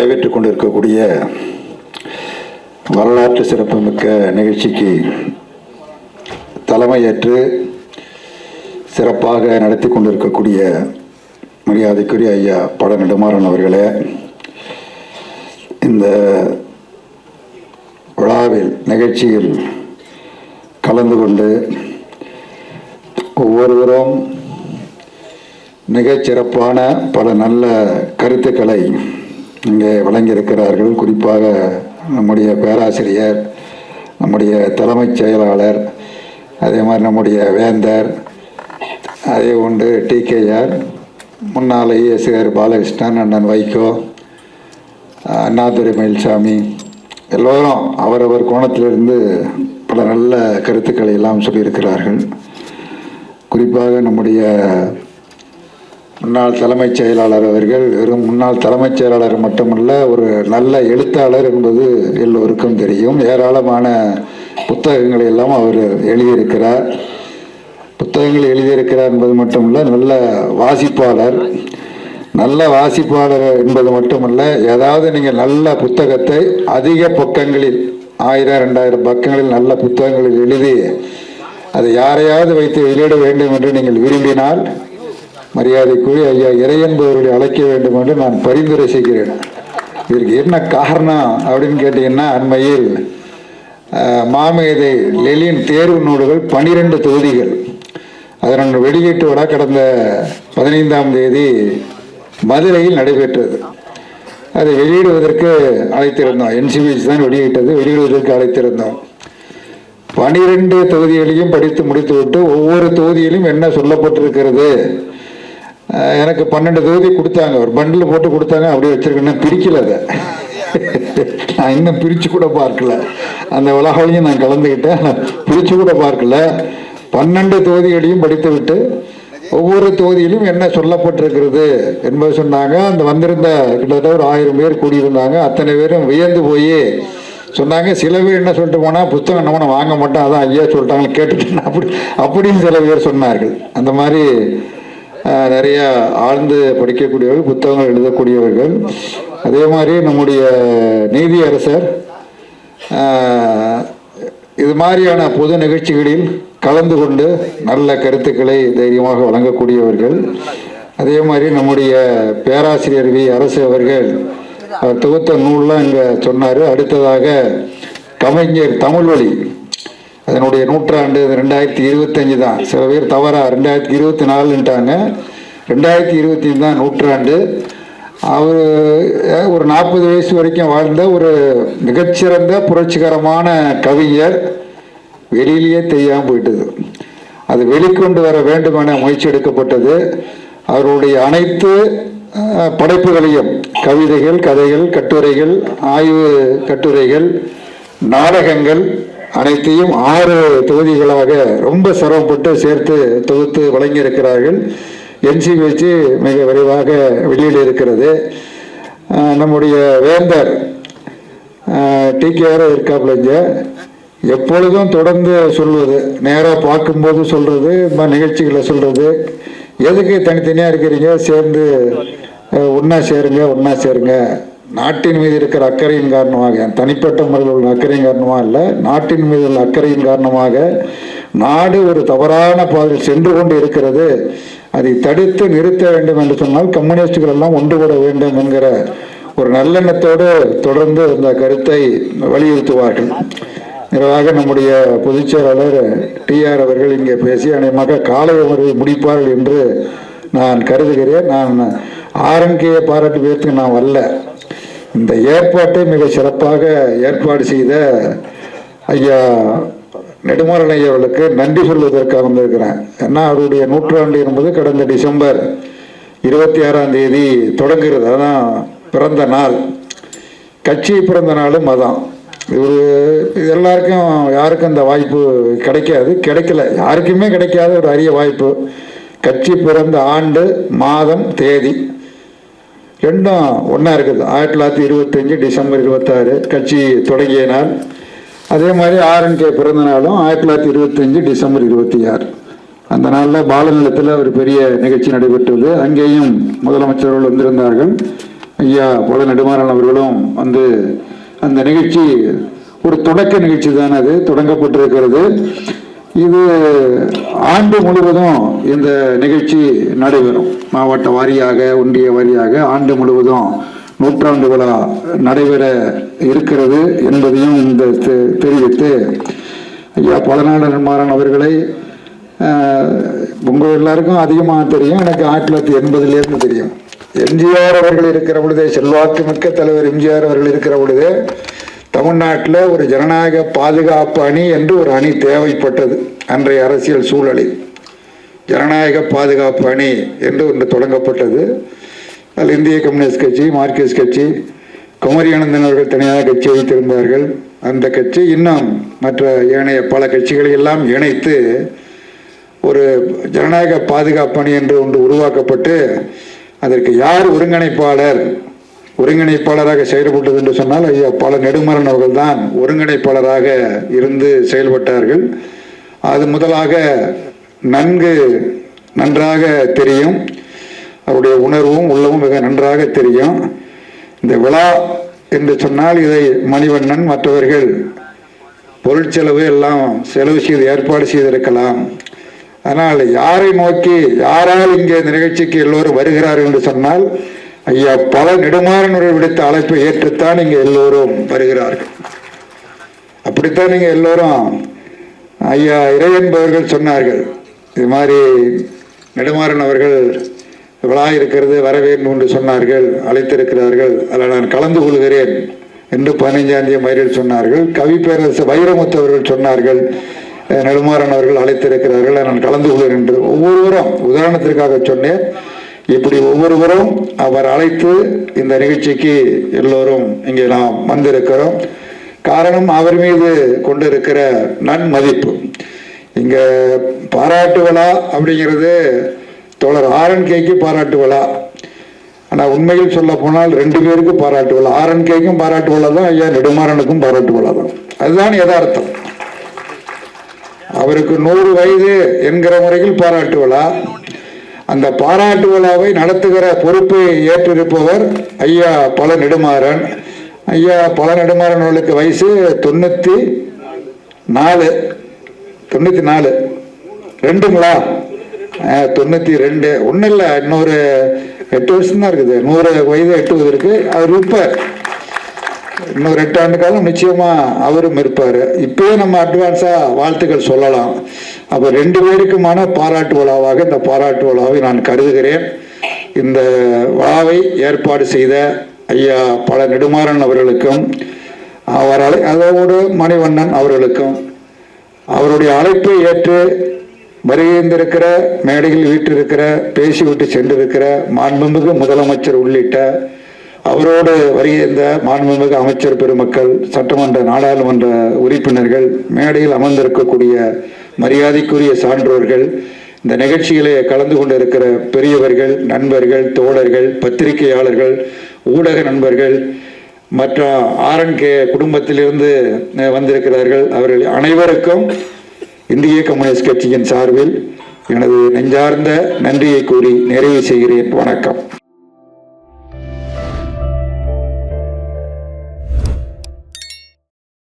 நடைபெற்று கொண்டிருக்கக்கூடிய வரலாற்று சிறப்புமிக்க நிகழ்ச்சிக்கு தலைமையேற்று சிறப்பாக நடத்தி கொண்டிருக்கக்கூடிய மரியாதைக்குரிய ஐயா பட நெடுமாறன் அவர்களே இந்த விழாவில் நிகழ்ச்சியில் கலந்து கொண்டு ஒவ்வொருவரும் மிகச்சிறப்பான பல நல்ல கருத்துக்களை இங்கே வழங்கியிருக்கிறார்கள். குறிப்பாக நம்முடைய பேராசிரியர் நம்முடைய தலைமைச் செயலாளர் அதே மாதிரி நம்முடைய வேந்தர் அதே உண்டு டிகேஆர் முன்னாள் ஐஎஸ்ஆர் பாலகிருஷ்ணன் அண்ணன் வைகோ அண்ணாதுரை மயில்சாமி எல்லோரும் அவரவர் கோணத்திலிருந்து பல நல்ல கருத்துக்களை எல்லாம் சொல்லியிருக்கிறார்கள். குறிப்பாக நம்முடைய முன்னாள் தலைமைச் செயலாளர் அவர்கள் வெறும் முன்னாள் தலைமைச் செயலாளர் மட்டுமல்ல ஒரு நல்ல எழுத்தாளர் என்பது எல்லோருக்கும் தெரியும். ஏராளமான புத்தகங்களை எல்லாம் அவர் எழுதியிருக்கிறார். புத்தகங்கள் எழுதியிருக்கிறார் என்பது மட்டுமல்ல நல்ல வாசிப்பாளர். நல்ல வாசிப்பாளர் என்பது மட்டுமல்ல ஏதாவது நீங்கள் நல்ல புத்தகத்தை அதிக பக்கங்களில் ஆயிரம் ரெண்டாயிரம் பக்கங்களில் நல்ல புத்தகங்களில் எழுதி அதை யாரையாவது வைத்து வெளியிட வேண்டும் என்று நீங்கள் விரும்பினால் மரியாதைக்குரிய ஐயா இறையன்பவர்களை அழைக்க வேண்டும் என்று நான் பரிந்துரை செய்கிறேன். இதற்கு என்ன காரணம் அப்படின்னு கேட்டீங்கன்னா அண்மையில் மாமேதை லெலின் தேர்வு நூல்கள் பனிரெண்டு தொகுதிகள். அதன் வெளியீட்டு விழா கடந்த பதினைந்தாம் தேதி மதுரையில் நடைபெற்றது. அதை வெளியிடுவதற்கு அழைத்திருந்தோம். என்சிபிஎஸ் தான் வெளியிட்டது வெளியிடுவதற்கு அழைத்திருந்தோம். பனிரெண்டு தொகுதிகளையும் படித்து முடித்துவிட்டு ஒவ்வொரு தொகுதியிலும் என்ன சொல்லப்பட்டிருக்கிறது? எனக்கு பன்னெண்டு தொகுதி கொடுத்தாங்க. ஒரு பண்டில் போட்டு கொடுத்தாங்க. அப்படியே வச்சிருக்கேன். பிரிக்கல அதை. நான் இன்னும் பிரித்து கூட பார்க்கல. அந்த விழாவிலையும் நான் கலந்துக்கிட்டேன் பிரித்து கூட பார்க்கல. பன்னெண்டு தொகுதிகளையும் படித்து விட்டு ஒவ்வொரு தொகுதியிலும் என்ன சொல்லப்பட்டிருக்கிறது என்பது சொன்னாங்க. அந்த வந்திருந்த கிட்டத்தட்ட ஒரு ஆயிரம் பேர் கூடியிருந்தாங்க. அத்தனை பேரும் வியந்து போய் சொன்னாங்க சில பேர் என்ன சொல்லிட்டு போனால் புத்தகம் நம்ம வாங்க மாட்டோம். அதான் ஐயா சொல்லிட்டாங்க கேட்டுட்டு அப்படி அப்படின்னு சில பேர் சொன்னார்கள். அந்த மாதிரி நிறைய ஆழ்ந்து படிக்கக்கூடியவர்கள் புத்தகங்கள் எழுதக்கூடியவர்கள். அதே மாதிரி நம்முடைய நீதியரசர் அரசர் இது மாதிரியான பொது நிகழ்ச்சிகளில் கலந்து கொண்டு நல்ல கருத்துக்களை தைரியமாக வழங்கக்கூடியவர்கள். அதே மாதிரி நம்முடைய பேராசிரியர் வி. அரசு அவர்கள் அவர் தொகுத்த நூல்லாம் இங்கே சொன்னார். அடுத்ததாக கவிஞர் தமிழ்வழி. அதனுடைய நூற்றாண்டு ரெண்டாயிரத்தி இருபத்தஞ்சு தான். சில பேர் தவறா ரெண்டாயிரத்தி இருபத்தி நாலுன்ட்டாங்க ரெண்டாயிரத்தி இருபத்தி தான் நூற்றாண்டு. அவர் ஒரு நாற்பது வயசு வரைக்கும் வாழ்ந்த ஒரு மிகச்சிறந்த புரட்சிகரமான கவிஞர் வெளியிலேயே தெரியாமல் போயிட்டது. அது வெளிக்கொண்டு வர வேண்டுமென என முயற்சி எடுக்கப்பட்டது. அவருடைய அனைத்து படைப்புகளையும் கவிதைகள் கதைகள் கட்டுரைகள் ஆய்வு கட்டுரைகள் நாடகங்கள் அனைத்தையும் ஆறு தொகுதிகளாக ரொம்ப சிரமப்பட்டு சேர்த்து தொகுத்து வழங்கியிருக்கிறார்கள். என்சி மிக விரைவாக வெளியில் இருக்கிறது. நம்முடைய வேந்தர் டிகேஆர் இருக்காப்புல இங்க. எப்பொழுதும் தொடர்ந்து சொல்வது நேராக பார்க்கும்போது சொல்கிறது நிகழ்ச்சிகளை சொல்கிறது எதுக்கு தனித்தனியாக இருக்கிறீங்க? சேர்ந்து ஒன்றா சேருங்க ஒன்றா சேருங்க. நாட்டின் மீது இருக்கிற அக்கறையின் காரணமாக தனிப்பட்ட முறையில் உள்ள அக்கறையின் காரணமாக இல்லை நாட்டின் மீது உள்ள அக்கறையின் காரணமாக நாடு ஒரு தவறான பாதையில் சென்று கொண்டு இருக்கிறது. அதை தடுத்து நிறுத்த வேண்டும் என்று சொன்னால் கம்யூனிஸ்டுகள் எல்லாம் ஒன்றுபட வேண்டும் என்கிற ஒரு நல்லெண்ணத்தோடு தொடர்ந்து இந்த கருத்தை வலியுறுத்துவார்கள். நிறைவாக நம்முடைய பொதுச் செயலாளர் டிஆர் அவர்கள் இங்கே பேசி அநேகமாக காலை அமர்வை முடிப்பார்கள் என்று நான் கருதுகிறேன். நான் ஆர்என்கேயை பாராட்டு பேர்த்துக்கு நான் வரல இந்த ஏற்பாட்டை மிக சிறப்பாக ஏற்பாடு செய்த ஐயா நெடுமாறன் ஐயா நன்றி சொல்வதற்காக வந்திருக்கிறேன். ஏன்னா அவருடைய நூற்றாண்டு என்பது கடந்த டிசம்பர் இருபத்தி ஆறாம் தேதி தொடங்குகிறது. அதான் பிறந்த நாள். கட்சி பிறந்த நாளும் அதான். இவர் இது எல்லாருக்கும் யாருக்கும் அந்த வாய்ப்பு கிடைக்காது. கிடைக்கல. யாருக்குமே கிடைக்காத ஒரு அரிய வாய்ப்பு. கட்சி பிறந்த ஆண்டு மாதம் தேதி. ரெண்டும் ஒன்றா இருக்குது. ஆயிரத்தி தொள்ளாயிரத்தி இருபத்தஞ்சி டிசம்பர் இருபத்தாறு கட்சி தொடங்கிய நாள். அதே மாதிரி ஆர்என்கே பிறந்த நாளும் ஆயிரத்தி தொள்ளாயிரத்தி இருபத்தஞ்சி டிசம்பர் இருபத்தி ஆறு. அந்த நாளில் பாலநிலத்தில் ஒரு பெரிய நிகழ்ச்சி நடைபெற்றது. அங்கேயும் முதலமைச்சர்கள் வந்திருந்தார்கள். ஐயா பல நெடுமாறன் அவர்களும் வந்து அந்த நிகழ்ச்சி ஒரு தொடக்க நிகழ்ச்சி தான் அது தொடங்கப்பட்டிருக்கிறது. இது ஆண்டு முழுவதும் இந்த நிகழ்ச்சி நடைபெறும். மாவட்ட வாரியாக ஒன்றிய வாரியாக ஆண்டு முழுவதும் நூற்றாண்டு விழா நடைபெற இருக்கிறது என்பதையும் இந்த தெ- தெரிவித்து ஐயா பலநாடு நன்மாறன் அவர்களை உங்கள் எல்லாருக்கும் அதிகமாக தெரியும் எனக்கு ஆயிரத்தி தொள்ளாயிரத்தி எண்பதுலேருந்து தெரியும். எம்ஜிஆர் அவர்கள் இருக்கிற பொழுதே செல்வாக்கு மிக்க தலைவர் எம்ஜிஆர் அவர்கள் இருக்கிற பொழுது தமிழ்நாட்டில் ஒரு ஜனநாயக பாதுகாப்பு அணி என்று ஒரு அணி தேவைப்பட்டது அன்றைய அரசியல் சூழலில். ஜனநாயக பாதுகாப்பு அணி என்று ஒன்று தொடங்கப்பட்டது. அதில் இந்திய கம்யூனிஸ்ட் கட்சி மார்க்சிஸ்ட் கட்சி குமரி அனந்தன் அவர்கள் தனியாக கட்சி வைத்திருந்தார்கள். அந்த கட்சி இன்னும் மற்ற ஏனைய பல கட்சிகளை எல்லாம் இணைத்து ஒரு ஜனநாயக பாதுகாப்பு அணி என்று ஒன்று உருவாக்கப்பட்டு அதற்கு யார் ஒருங்கிணைப்பாளர் ஒருங்கிணைப்பாளராக செயல்பட்டது என்று சொன்னால் ஐயா பல நெடுமரன் அவர்கள் தான் ஒருங்கிணைப்பாளராக இருந்து செயல்பட்டார்கள். அது முதலாக நன்கு நன்றாக தெரியும். அவருடைய உணர்வும் உள்ளவும் மிக நன்றாக தெரியும். இந்த விழா என்று சொன்னால் இதை மணிவண்ணன் மற்றவர்கள் பொருட்செலவு எல்லாம் செலவு செய்து ஏற்பாடு செய்திருக்கலாம். ஆனால் யாரை நோக்கி யாரால் இங்கே இந்த நிகழ்ச்சிக்கு எல்லோரும் வருகிறார்கள் என்று சொன்னால் ஐயா பல நெடுமாறனுரை விடுத்த அழைப்பை ஏற்றுத்தான் இங்கே எல்லோரும் வருகிறார்கள். அப்படித்தான் நீங்கள் எல்லோரும் ஐயா இறையன்பவர்கள் சொன்னார்கள். இது மாதிரி நெடுமாறன் அவர்கள் விழா இருக்கிறது வர வேண்டும் என்று சொன்னார்கள் அழைத்திருக்கிறார்கள். அதில் நான் கலந்து கொள்கிறேன் என்று பதினைஞ்சாம் தேதி மயிரில் சொன்னார்கள். கவி பேரரசு வைரமுத்து அவர்கள் சொன்னார்கள் நெடுமாறன் அவர்கள் அழைத்திருக்கிறார்கள் நான் கலந்து கொள்கிறேன் என்று ஒவ்வொருவரும் உதாரணத்திற்காக சொன்னேன். இப்படி ஒவ்வொருவரும் அவர் அழைத்து இந்த நிகழ்ச்சிக்கு எல்லோரும் இங்கே நாம் வந்திருக்கிறோம். காரணம் அவர் மீது கொண்டிருக்கிற நன்மதிப்பு. இங்க பாராட்டு விழா அப்படிங்கிறது தோழர் ஆரன் கேக்கு பாராட்டு விழா. ஆனால் உண்மையில் சொல்ல போனால் ரெண்டு பேருக்கு பாராட்டு விழா. ஆரன் கேக்கும் பாராட்டு விழா தான் ஐயா நெடுமாறனுக்கும் பாராட்டு விழா தான். அதுதான் யதார்த்தம். அவருக்கு நூறு வயது என்கிற முறையில் பாராட்டு விழா. அந்த பாராட்டு விழாவை நடத்துகிற பொறுப்பை ஏற்றிருப்பவர் ஐயா பல நெடுமாறன் ஐயா பல நெடுமாறன் அவர்களுக்கு வயசு தொண்ணூத்தி நாலு. தொண்ணூத்தி நாலு. ரெண்டுங்களா? தொண்ணூற்றி தொண்ணூத்தி ரெண்டு. ஒன்றும் இல்லை இன்னொரு எட்டு வருஷம் தான் இருக்குது. நூறு வயது எட்டுவது இருக்கு. அவர் இருப்பார். இன்னொரு எட்டு ஆண்டு காலம் நிச்சயமா அவரும் இருப்பார். இப்பயே நம்ம அட்வான்ஸா வாழ்த்துக்கள் சொல்லலாம். அப்ப ரெண்டு பேருக்குமான பாராட்டு விழாவாக இந்த பாராட்டு விழாவை நான் கருதுகிறேன். இந்த விழாவை ஏற்பாடு செய்த ஐயா பல நெடுமாறன் அவர்களுக்கும் அவர் அலை அதோடு மணிவண்ணன் அவர்களுக்கும் அவருடைய அழைப்பை ஏற்று வருகின்றிருக்கிற மேடையில் வீட்டிருக்கிற பேசிவிட்டு சென்றிருக்கிற மாண்புமிகு முதலமைச்சர் உள்ளிட்ட அவரோடு வருகின்ற மாண்புமிகு அமைச்சர் பெருமக்கள் சட்டமன்ற நாடாளுமன்ற உறுப்பினர்கள் மேடையில் அமர்ந்திருக்கக்கூடிய மரியாதைக்குரிய சான்றோர்கள் இந்த நிகழ்ச்சியிலே கலந்து கொண்டிருக்கிற பெரியவர்கள் நண்பர்கள் தோழர்கள் பத்திரிகையாளர்கள் ஊடக நண்பர்கள் மற்ற ஆர்என்கே குடும்பத்திலிருந்து வந்திருக்கிறார்கள். அவர்கள் அனைவருக்கும் இந்திய கம்யூனிஸ்ட் கட்சியின் சார்பில் எனது நெஞ்சார்ந்த நன்றியை கூறி நிறைவு செய்கிறேன். வணக்கம்.